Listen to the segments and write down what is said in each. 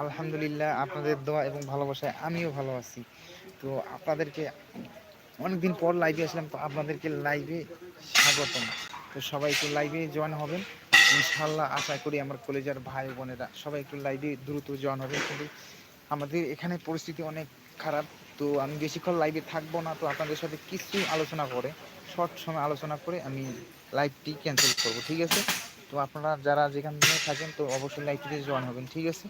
আলহামদুলিল্লাহ আপনাদের দোয়া এবং ভালোবাসায় আমিও ভালো আছি। তো আপনাদেরকে অনেকদিন পর লাইভে আসলাম, তো আপনাদেরকে লাইভে স্বাগতম। তো সবাই একটু লাইভে জয়েন হবেন। ইনশাল্লাহ আশা করি আমার কলেজের ভাই বোনেরা সবাই একটু লাইভে দ্রুত জয়েন হবেন কিন্তু আমাদের এখানে পরিস্থিতি অনেক খারাপ। তো আমি বেশিক্ষণ লাইভে থাকব না, তো আপনাদের সাথে কিছু আলোচনা করে শর্ট সময় আলোচনা করে আমি লাইভটি ক্যান্সেল করব, ঠিক আছে? তো আপনারা যারা যেখানে থাকেন, তো অবশ্যই লাইভটিতে জয়েন হবেন, ঠিক আছে?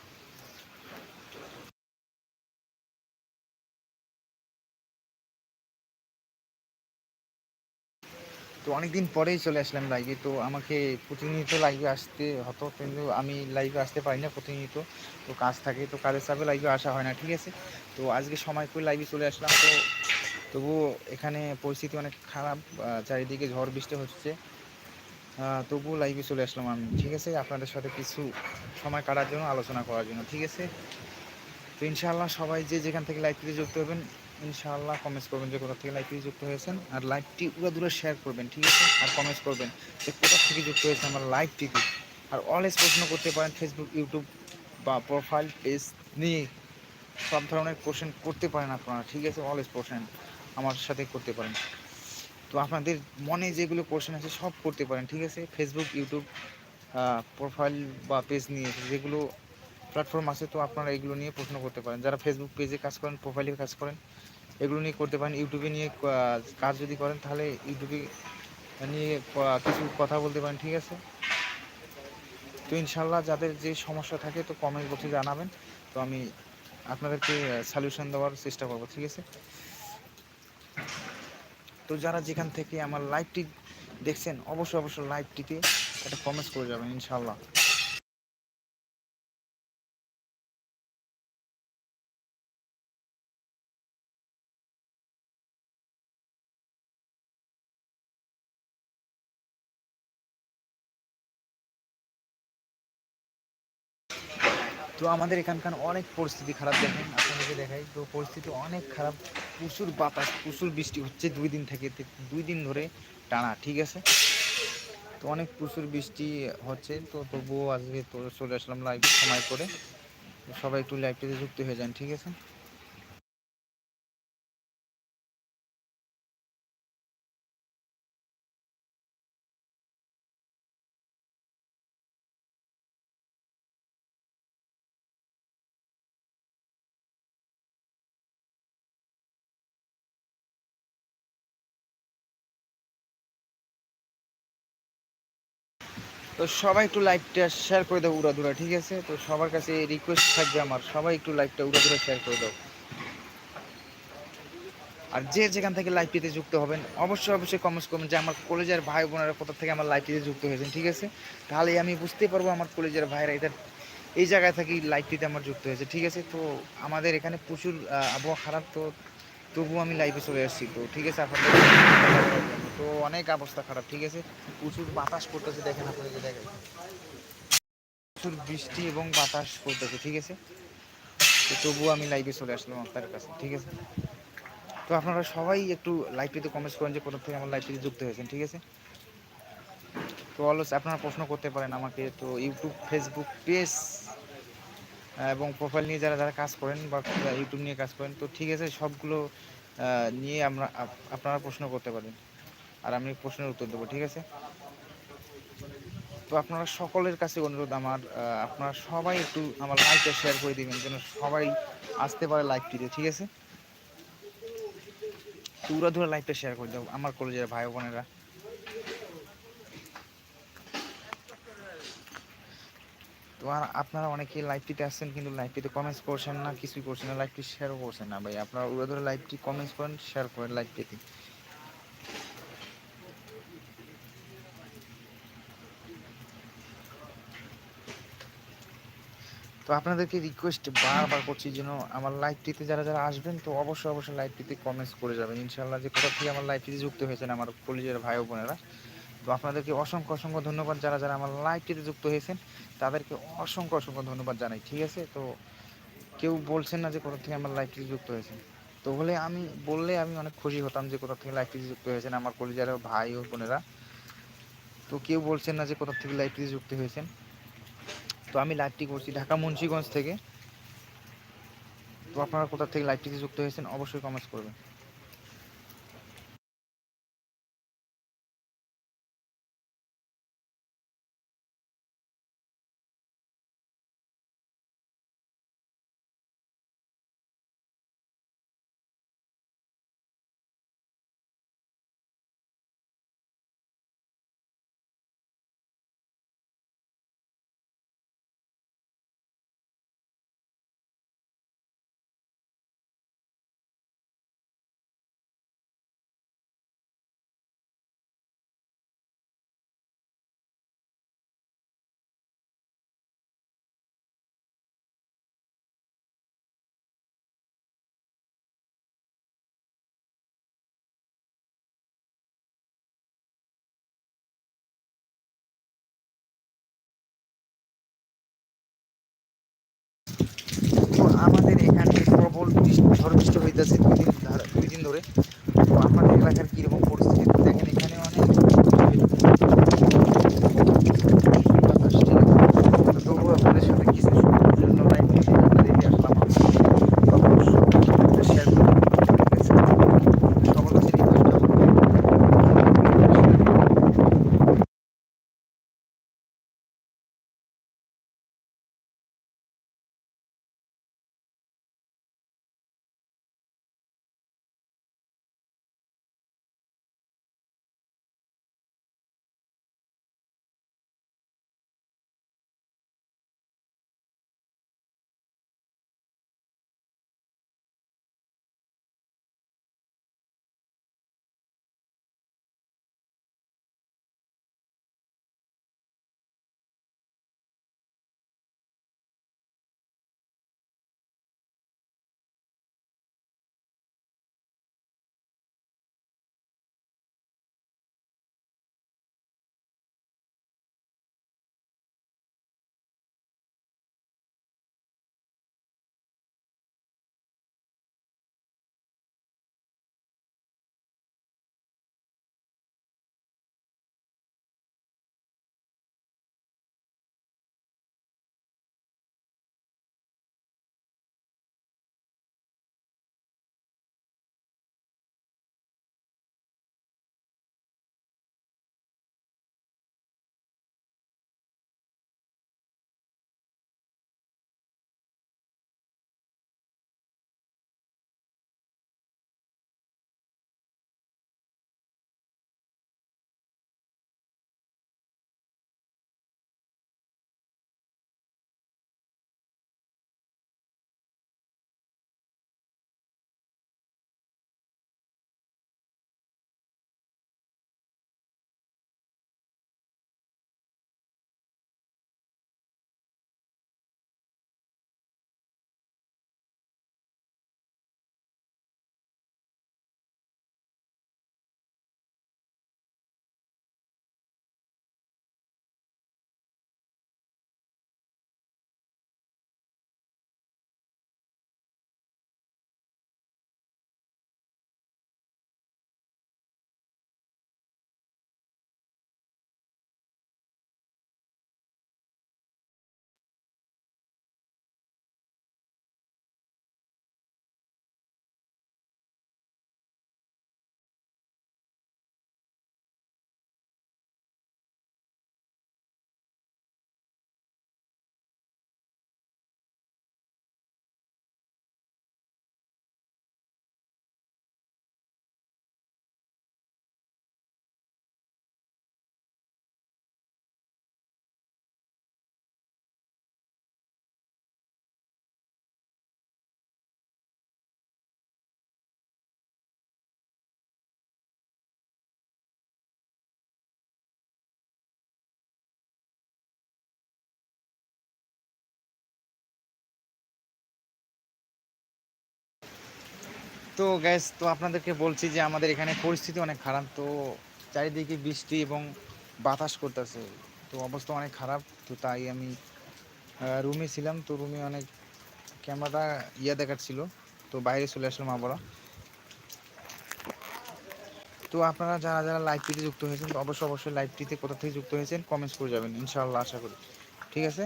তো অনেকদিন পরেই চলে আসলাম লাইভে তো আমাকে প্রতিনিয়ত লাইভে আসতে হতো, কিন্তু আমি লাইভে আসতে পারি না প্রতিনিয়ত। তো কাজ থাকে, তো কাজের চাপে লাইভে আসা হয় না, ঠিক আছে? তো আজকে সময় করে লাইভে চলে আসলাম। তো তবুও এখানে পরিস্থিতি অনেক খারাপ চারিদিকে ঝড় বৃষ্টি হচ্ছে। তবুও লাইভে চলে আসলাম আমি, ঠিক আছে? আপনাদের সাথে কিছু সময় কাটার জন্য, আলোচনা করার জন্য, ঠিক আছে? তো ইনশাআল্লাহ সবাই যে যেখান থেকে লাইভটিতে যুক্ত হবেন ইনশাআল্লাহ কমেন্টস করবেন যে কোথা থেকে লাইভটি যুক্ত হয়েছেন, আর লাইভটি উড়া দূরে শেয়ার করবেন, ঠিক আছে? আর কমেন্টস করবেন যে কোথা থেকে যুক্ত হয়েছে আমার লাইভটিতে আর অলওয়েজ প্রশ্ন করতে পারেন ফেসবুক ইউটিউব বা প্রোফাইল পেজ নিয়ে। সব ধরনের কোশ্চেন করতে পারেন আপনারা, ঠিক আছে? অলওয়েজ কোশ্চেন আমার সাথে করতে পারেন। তো আপনাদের মনে যেগুলো কোশ্চেন আছে সব করতে পারেন, ঠিক আছে? ফেসবুক ইউটিউব প্রোফাইল বা পেজ নিয়ে যেগুলো প্ল্যাটফর্ম আছে, তো আপনারা এগুলো নিয়ে প্রশ্ন করতে পারেন। যারা ফেসবুক পেজে কাজ করেন প্রোফাইলে কাজ করেন এগুলো নিয়ে করতে পারেন। ইউটিউবে নিয়ে কাজ যদি করেন, তাহলে ইউটিউবে নিয়ে কিছু কথা বলতে পারেন, ঠিক আছে? তো ইনশাল্লাহ যাদের যে সমস্যা থাকে, তো কমেন্ট বক্সে জানাবেন। তো আমি আপনাদেরকে সলিউশন দেওয়ার চেষ্টা করব, ঠিক আছে? তো যারা যেখান থেকে আমার লাইভটি দেখছেন, অবশ্যই অবশ্যই লাইভটিতে একটা কমেন্টস করে যাবেন ইনশাল্লাহ তো আমাদের এখানকার অনেক পরিস্থিতি খারাপ দেখেন, আপনাদেরকে দেখাই। তো পরিস্থিতি অনেক খারাপ। প্রচুর বাতাস, প্রচুর বৃষ্টি হচ্ছে দুই দিন থেকে দুই দিন ধরে টানা, ঠিক আছে? তো অনেক প্রচুর বৃষ্টি হচ্ছে। তো তবুও আজকে তো চলে আসলাম লাইভ সময় করে। সবাই একটু লাইভটিতে যুক্ত হয়ে যান, ঠিক আছে? তো সবাই একটু লাইভটা শেয়ার করে দাও উড়াধুরা, ঠিক আছে? তো সবার কাছে রিকোয়েস্ট থাকবে আমার, সবাই একটু লাইভটা উড়াধুরা শেয়ার করে দাও। আর যে যেখান থেকে লাইভটিতে যুক্ত হবেন, অবশ্যই অবশ্যই কমেন্টস করবেন যে আমার কলেজের ভাই বোনেরা কোথা থেকে আমার লাইভটিতে যুক্ত হয়েছেন, ঠিক আছে? তাহলে আমি বুঝতে পারব আমার কলেজের ভাইরা এটা এই জায়গায় থাকি লাইভটিতে আমার যুক্ত হয়েছে, ঠিক আছে? তো আমাদের এখানে প্রচুর আবহাওয়া খারাপ, তো তবুও আমি লাইভে চলে আসছি, তো ঠিক আছে? আপনাদের তো অনেক অবস্থা খারাপ, ঠিক আছে? প্রচুর বাতাস পড়তেছে দেখেন আপনাদের দেখেন প্রচুর বৃষ্টি এবং বাতাস পড়তেছে ঠিক আছে? তো তবুও আমি লাইভে চলে আসলাম আপনার কাছে, ঠিক আছে? তো আপনারা সবাই একটু লাইভটিতে কমেন্টস করেন যে কোথা থেকে আমার লাইভটিতে যুক্ত হয়েছেন, ঠিক আছে? তো অলস, আপনারা প্রশ্ন করতে পারেন আমাকে, তো ইউটিউব ফেসবুক পেজ এবং প্রোফাইল নিয়ে যারা যারা কাজ করেন বা ইউটিউব নিয়ে কাজ করেন, তো ঠিক আছে, সবগুলো নিয়ে আমরা আপনারা প্রশ্ন করতে পারেন। আর আমি প্রশ্নের উত্তর দেবো, ঠিক আছে? তো আপনারা সকলের কাছে অনুরোধ আমার আপনারা সবাই একটু আমার লাইভটা শেয়ার করে দিবেন, যেন সবাই আসতে পারে লাইভটিতে ঠিক আছে? তুরা ধরে লাইভটা শেয়ার করে দেবো আমার কলেজের ভাই বোনেরা। তো আর আপনারা অনেকে লাইভটিতে আসছেন, কিন্তু লাইভটিতে কমেন্টস করছেন না, কিছুই করছেন না লাইভটি শেয়ারও করছেন না ভাই। আপনারা উড়ে ধরে লাইভটি কমেন্টস করেন শেয়ার করেন লাইভটিতে আপনাদেরকে রিকোয়েস্ট বারবার করছি যেন আমার লাইভটিতে যারা যারা আসবেন, তো অবশ্যই অবশ্যই লাইভটিতে কমেন্টস করে যাবেন। ইনশাল্লাহ যে কোথা থেকে আমার লাইভটিতে যুক্ত হয়েছেন আমার কলেজের ভাই বোনেরা। তো আপনাদেরকে অসংখ্য অসংখ্য ধন্যবাদ যারা যারা আমার লাইভটিতে যুক্ত হয়েছেন। তাদেরকে অসংখ্য অসংখ্য ধন্যবাদ জানাই, ঠিক আছে? তো কেউ বলছেন না যে কোথা থেকে আমার লাইভটিতে যুক্ত হয়েছেন। তো বলে আমি, বললে আমি অনেক খুশি হতাম যে কোথা থেকে লাইভটিতে যুক্ত হয়েছেন আমার কলেজের ভাই ও বোনেরা। তো কেউ বলছেন না যে কোথা থেকে লাইভটিতে যুক্ত হয়েছেন। তো আমি লাইভটি করছি ঢাকা মুন্সিগঞ্জ থেকে। তো আপনারা কোথা থেকে লাইভটিতে যুক্ত হয়েছেন অবশ্যই কমেন্টস করবেন। হইতেছে দুই দিন দুই দিন ধরে। তো গ্যাস তো আপনাদেরকে বলছি যে আমাদের এখানে পরিস্থিতি অনেক খারাপ, তো চারিদিকে বৃষ্টি এবং বাতাস করতেছে, তো অবস্থা অনেক খারাপ, তো তাই আমি রুমে ছিলাম, তো রুমে অনেক ক্যামেরাটা ইয়ে দেখাচ্ছিল, তো বাইরে চলে আসলাম আবারও। তো আপনারা যারা যারা লাইভটিতে যুক্ত হয়েছেন, তো অবশ্যই অবশ্যই লাইভটিতে কোথা থেকে যুক্ত হয়েছেন কমেন্টস করে যাবেন, ইনশাআল্লাহ আশা করি। ঠিক আছে?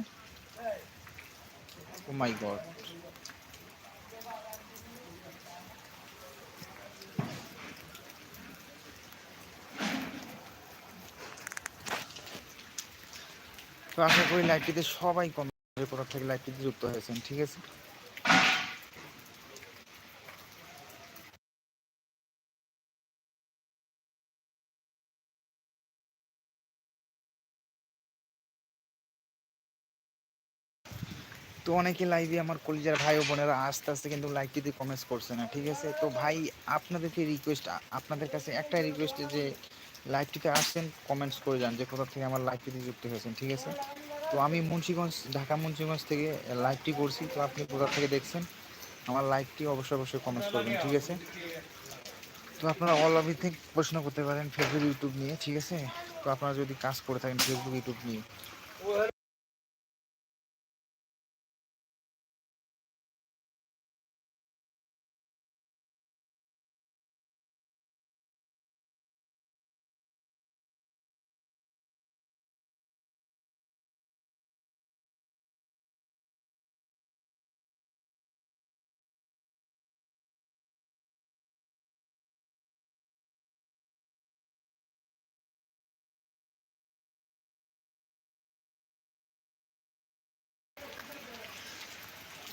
ও মাই গড তো আশা করি লাইভটিতে সবাই কমেন্ট কোথা থেকে লাইভটিতে যুক্ত হয়েছেন, ঠিক আছে? তো অনেকে লাইভে আমার কলিজার ভাই ও বোনেরা আস্তে আস্তে কিন্তু লাইভটিতে কমেন্টস করছে না, ঠিক আছে? তো ভাই, আপনাদেরকে রিকোয়েস্ট আপনাদের কাছে একটাই রিকোয়েস্ট যে লাইভটিতে আসছেন কমেন্টস করে যান যে কোথা থেকে আমার লাইভটিতে যুক্ত হয়েছেন, ঠিক আছে? তো আমি মুন্সিগঞ্জ, ঢাকা মুন্সিগঞ্জ থেকে লাইভটি করছি, তো আপনি কোথা থেকে দেখছেন? আমার লাইভটি অবশ্যই অবশ্যই কমেন্টস করবেন, ঠিক আছে? তো আপনারা অল থেকে প্রশ্ন করতে পারেন ফেসবুক ইউটিউব নিয়ে, ঠিক আছে? তো আপনারা যদি কাজ করে থাকেন ফেসবুক ইউটিউব নিয়ে।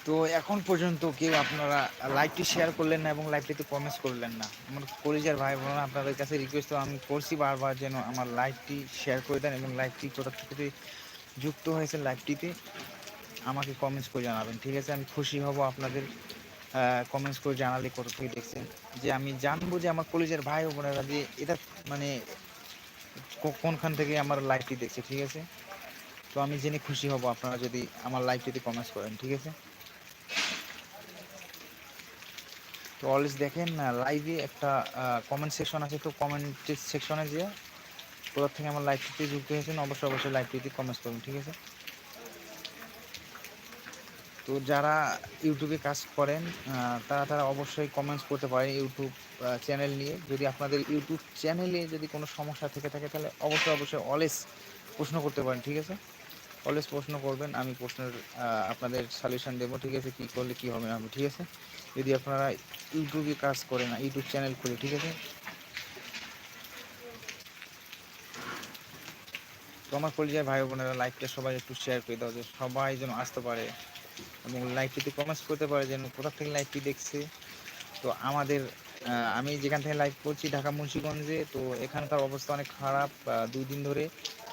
তো এখন পর্যন্ত কেউ আপনারা লাইভটি শেয়ার করলেন না এবং লাইভটিতে কমেন্টস করলেন না? আমার কলিজার ভাই বোন আপনাদের কাছে রিকোয়েস্ট আমি করছি বারবার যেন আমার লাইভটি শেয়ার করে দেন এবং লাইভটি কোথা থেকে যুক্ত হয়েছে লাইভটিতে আমাকে কমেন্টস করে জানাবেন। ঠিক আছে? আমি খুশি হব আপনাদের কমেন্টস করে জানালে কত থেকে দেখছেন? যে আমি জানব যে আমার কলেজের ভাই বোনেরা যে এটা মানে কোনখান থেকে আমার লাইভটি দেখছে, ঠিক আছে? তো আমি জেনে খুশি হব আপনারা যদি আমার লাইভটিতে কমেন্টস করেন, ঠিক আছে? তো অলওয়েজ দেখেন লাইভে একটা কমেন্ট সেকশন আছে, তো কমেন্ট সেকশনে যে কোথা থেকে আমার লাইভটিতে যুক্ত হয়েছেন, অবশ্যই অবশ্যই লাইভটিতে কমেন্টস করুন, ঠিক আছে? তো যারা ইউটিউবে কাজ করেন তারা তারা অবশ্যই কমেন্টস করতে পারেন ইউটিউব চ্যানেল নিয়ে। যদি আপনাদের ইউটিউব চ্যানেলে যদি কোনো সমস্যা থেকে থাকে, তাহলে অবশ্যই অবশ্যই অলওয়েজ প্রশ্ন করতে পারেন, ঠিক আছে? অলওয়েজ প্রশ্ন করবেন, আমি প্রশ্নের আপনাদের সলিউশন দেবো, ঠিক আছে? কী করলে কী হবে আমি ঠিক আছে? যদি আপনারা ইউটিউবে কাজ করেন ইউটিউব চ্যানেল খুলে, ঠিক আছে? তো আমার পরিচয়, ভাই বোনেরা লাইভটা সবাই একটু শেয়ার করে দাও, যে সবাই যেন আসতে পারে এবং লাইভটিতে কমেন্টস করতে পারে, যেন কোথা থেকে লাইভটি দেখছে। তো আমাদের আমি যেখান থেকে লাইভ করছি, ঢাকা মুন্সিগঞ্জে, তো এখানকার অবস্থা অনেক খারাপ দুই দিন ধরে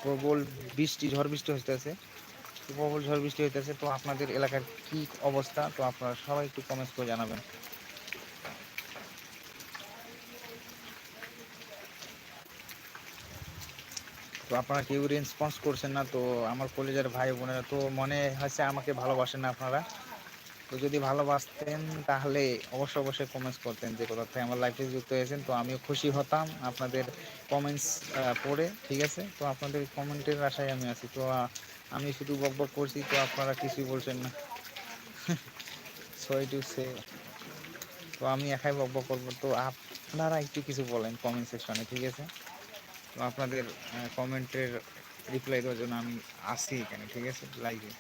প্রবল বৃষ্টি, ঝড় বৃষ্টি হইতেছে। প্রবল ঝড় বৃষ্টি হইতেছে, তো আপনাদের এলাকার কি অবস্থা? তো আপনারা সবাই একটু কমেন্টস করে জানাবেন। তো আপনারা কেউ রেসপন্স করছেন না, তো আমার কলেজের ভাই বোনেরা তো মনে হয়েছে আমাকে ভালোবাসেন না আপনারা। তো যদি ভালোবাসতেন, তাহলে অবশ্যই অবশ্যই কমেন্টস করতেন যে কোথা থেকে আমার লাইফে যুক্ত হয়েছেন। তো আমিও খুশি হতাম আপনাদের কমেন্টস পড়ে, ঠিক আছে? তো আপনাদের কমেন্টের আশায় আমি আছি। তো আমি শুধু বক বক করছি, তো আপনারা কিছুই বলছেন না। সরি টু সে তো আমি একাই বক বক করব। তো আপনারা একটু কিছু বলেন কমেন্ট সেকশনে ঠিক আছে? তো আপনাদের কমেন্টের রিপ্লাই দেওয়ার জন্য আমি আসি এখানে, ঠিক আছে? লাইভে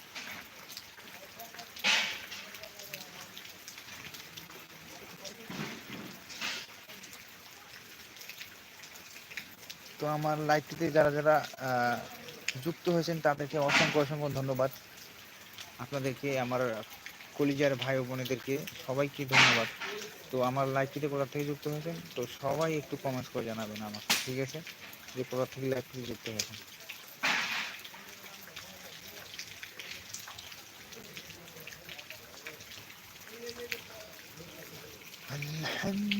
তো আমার লাইভটিতে যারা যারা যুক্ত হয়েছেন, তাদেরকে অসংখ্য অসংখ্য ধন্যবাদ। আপনাদেরকে, আমার কলিজার ভাই বোনেদেরকে সবাইকে ধন্যবাদ। তো আমার লাইভটিতে কোথা থেকে যুক্ত হয়েছেন? তো সবাই একটু কমেন্টস করে জানাবেন আমাকে, ঠিক আছে? যে কোথা থেকে লাইভটিতে যুক্ত হয়েছেন। আলহামদুলিল্লাহ।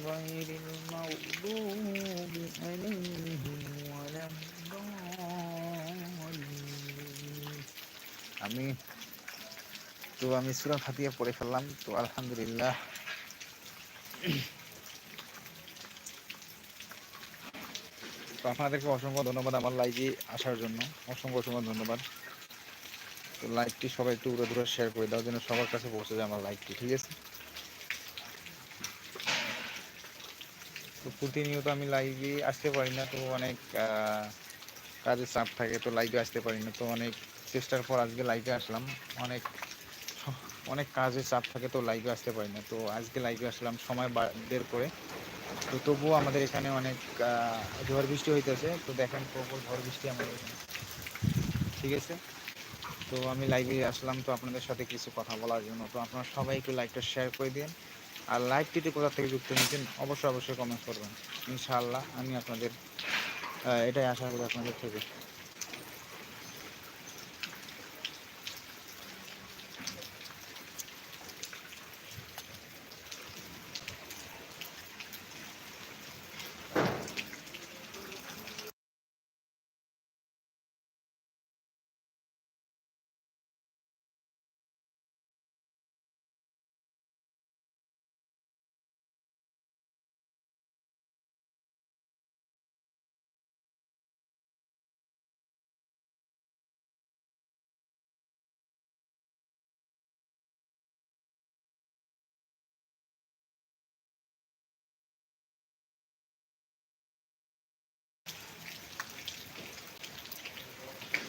غير المغضوب عليهم ولا الضالين আমি তো আমি সুরা ফাতিয়া পড়ে ফেললাম তো আলহামদুলিল্লাহ তো আপনাদেরকে অসংখ্য ধন্যবাদ আমার লাইভে আসার জন্য অসংখ্য অসংখ্য ধন্যবাদ তো লাইভটি সবাই একটু উড়ে দূরে শেয়ার করে দাও যেন সবার কাছে পৌঁছে যায় আমার লাইভটি ঠিক আছে তো প্রতিনিয়ত আমি লাইভে আসতে পারি না, তো অনেক কাজের চাপ থাকে, তো লাইভে আসতে পারি না। তো অনেক চেষ্টার পর আজকে লাইভে আসলাম। অনেক অনেক কাজের চাপ থাকে, তো লাইভে আসতে পারি না। তো আজকে লাইভে আসলাম সময় বের করে। তো তবুও আমাদের এখানে অনেক ঝড় বৃষ্টি হইতেছে। তো দেখেন প্রবল ঝড় বৃষ্টি আমাদের এখানে। ঠিক আছে? তো আমি লাইভে আসলাম। তো আপনাদের সাথে কিছু কথা বলার জন্য। তো আপনারা সবাই একটু লাইভটা শেয়ার করে দিন। আর লাইভটিতে কোথা থেকে যুক্ত নিয়েছেন অবশ্যই অবশ্যই কমেন্ট করবেন। ইনশাআল্লাহ, আমি আপনাদের এটাই আশা করি আপনাদের থেকে।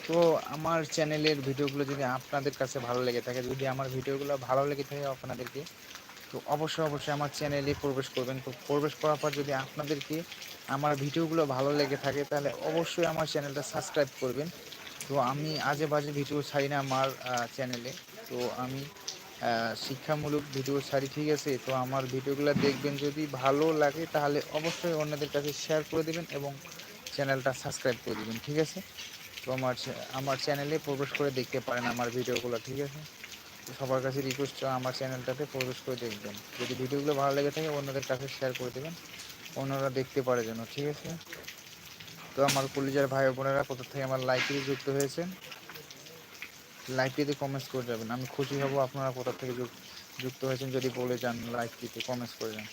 তো আমার চ্যানেলের ভিডিওগুলো যদি আপনাদের কাছে ভালো লেগে থাকে, যদি আমার ভিডিওগুলো ভালো লেগে থাকে আপনাদেরকে, তো অবশ্যই অবশ্যই আমার চ্যানেলে প্রবেশ করবেন। তো প্রবেশ করার পর যদি আপনাদেরকে আমার ভিডিওগুলো ভালো লেগে থাকে, তাহলে অবশ্যই আমার চ্যানেলটা সাবস্ক্রাইব করবেন। তো আমি আজে বাজে ভিডিও ছাড়ি না আমার চ্যানেলে। তো আমি শিক্ষামূলক ভিডিও ছাড়ি, ঠিক আছে? তো আমার ভিডিওগুলো দেখবেন যদি ভালো লাগে, তাহলে অবশ্যই অন্যদের কাছে শেয়ার করে দেবেন এবং চ্যানেলটা সাবস্ক্রাইব করে দেবেন, ঠিক আছে? তো আমার আমার চ্যানেলে প্রবেশ করে দেখতে পারেন আমার ভিডিওগুলো, ঠিক আছে? সবার কাছে রিকোয়েস্ট আমার চ্যানেলটাতে প্রবেশ করে দেখবেন। যদি ভিডিওগুলো ভালো লেগে থাকে, অন্যদের কাছে শেয়ার করে দেবেন। অন্যরা দেখতে পারে যেন, ঠিক আছে? তো আমার কলিজার ভাই বোনেরা কোথা থেকে আমার লাইভে যুক্ত হয়েছেন। লাইভটিতে কমেন্টস করে যাবেন। আমি খুশি হব আপনারা কোথা থেকে যুক্ত হয়েছেন, যদি বলে যান লাইভটিতে কমেন্টস করে যান।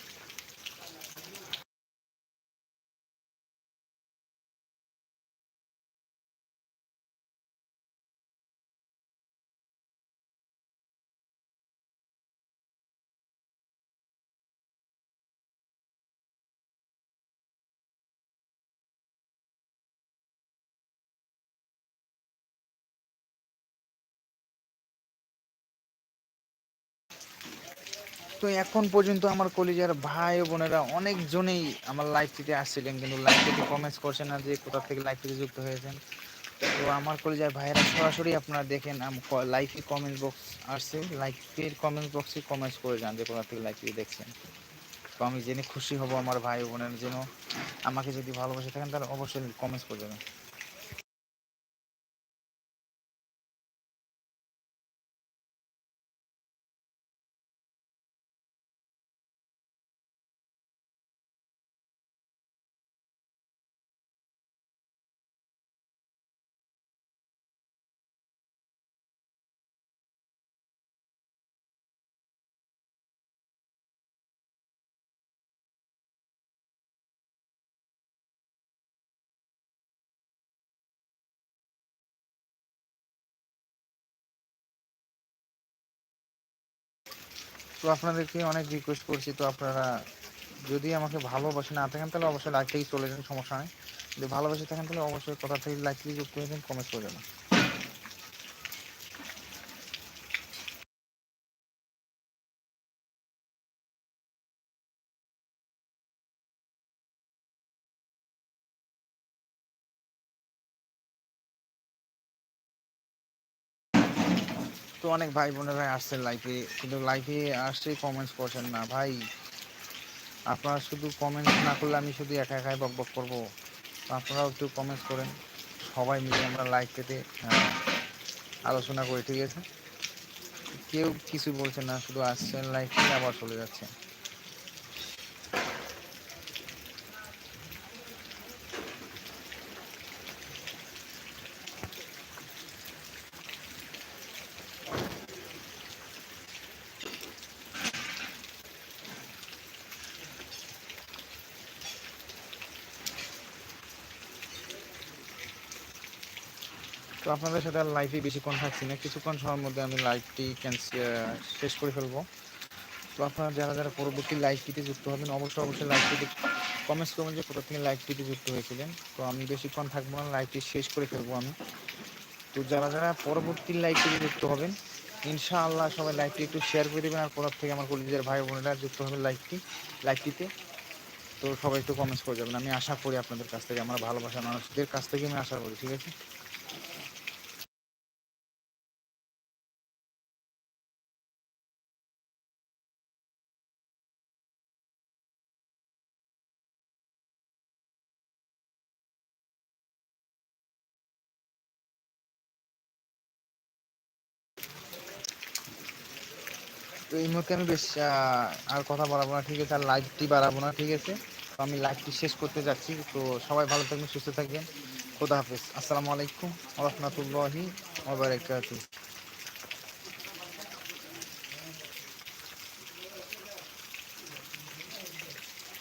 তো এখন পর্যন্ত আমার কলিজার ভাই ও বোনেরা অনেকজনেই আমার লাইভটিতে আসছিলেন, কিন্তু লাইভটিতে কমেন্টস করছেন না যে কোথা থেকে লাইভটিতে যুক্ত হয়েছেন। তো আমার কলিজার ভাইয়েরা সরাসরি আপনারা দেখেন লাইভে কমেন্ট বক্স আসছে। লাইভের কমেন্ট বক্সে কমেন্টস করে যান যে কোথা থেকে লাইভটি দেখছেন। তো আমি জেনে খুশি হব আমার ভাই বোনের যেন আমাকে যদি ভালোবাসে থাকেন, তাহলে অবশ্যই কমেন্টস করে যাবেন। তো আপনাদেরকে অনেক রিকোয়েস্ট করছি, তো আপনারা যদি আমাকে ভালোবাসে না থাকেন, তাহলে অবশ্যই লাইক থেকে চলে যান, সমস্যা নেই। যদি ভালোবাসে থাকেন, তাহলে অবশ্যই কথা থেকে লাইক থেকে যুক্ত হয়ে যান কমেন্ট করে যাবেন তো অনেক ভাই বোনেরা আসছেন লাইফে কিন্তু লাইফে আসছে কমেন্টস করছেন না। ভাই, আপনারা শুধু কমেন্টস না করলে আমি শুধু একা একাই বক বক করব আপনারাও একটু কমেন্টস করেন। সবাই মিলে আমরা লাইফেতে আলোচনা করি ঠিক আছে? কেউ কিছু বলছে না, শুধু আসছেন লাইফে আবার চলে যাচ্ছে তো আপনাদের সাথে আর লাইভে বেশিক্ষণ থাকছি না। কিছুক্ষণ সময়ের মধ্যে আমি লাইভটি শেষ করে ফেলব। তো আপনারা যারা যারা পরবর্তী লাইভটিতে যুক্ত হবেন, অবশ্যই অবশ্যই লাইভটিতে কমেন্টস করবেন যে কোথা থেকে লাইভটিতে যুক্ত হয়েছিলেন। তো আমি বেশিক্ষণ থাকব না লাইভটি শেষ করে ফেলব আমি। তো যারা যারা পরবর্তী লাইভটিতে যুক্ত হবেন, ইনশাআল্লাহ সবাই লাইভটি একটু শেয়ার করে দেবেন। আর কোথার থেকে আমার কলিজের ভাই বোনেরা যুক্ত হবেন লাইভটি লাইভটিতে তো সবাই একটু কমেন্টস করে যাবেন। আমি আশা করি আপনাদের কাছ থেকে, আমার ভালোবাসা মানুষদের কাছ থেকে আমি আশা করি, ঠিক আছে? তো এই মুহূর্তে আমি বেশ আর কথা বাড়াবো না, ঠিক আছে? আর লাইভটি বাড়াবো না, ঠিক আছে? তো আমি লাইভটি শেষ করতে যাচ্ছি। তো সবাই ভালো থাকবেন, সুস্থ থাকবেন। খোদা হাফেজ। আসসালামু আলাইকুম রহমতুল্লাহি ওয়া বারাকাতুহু।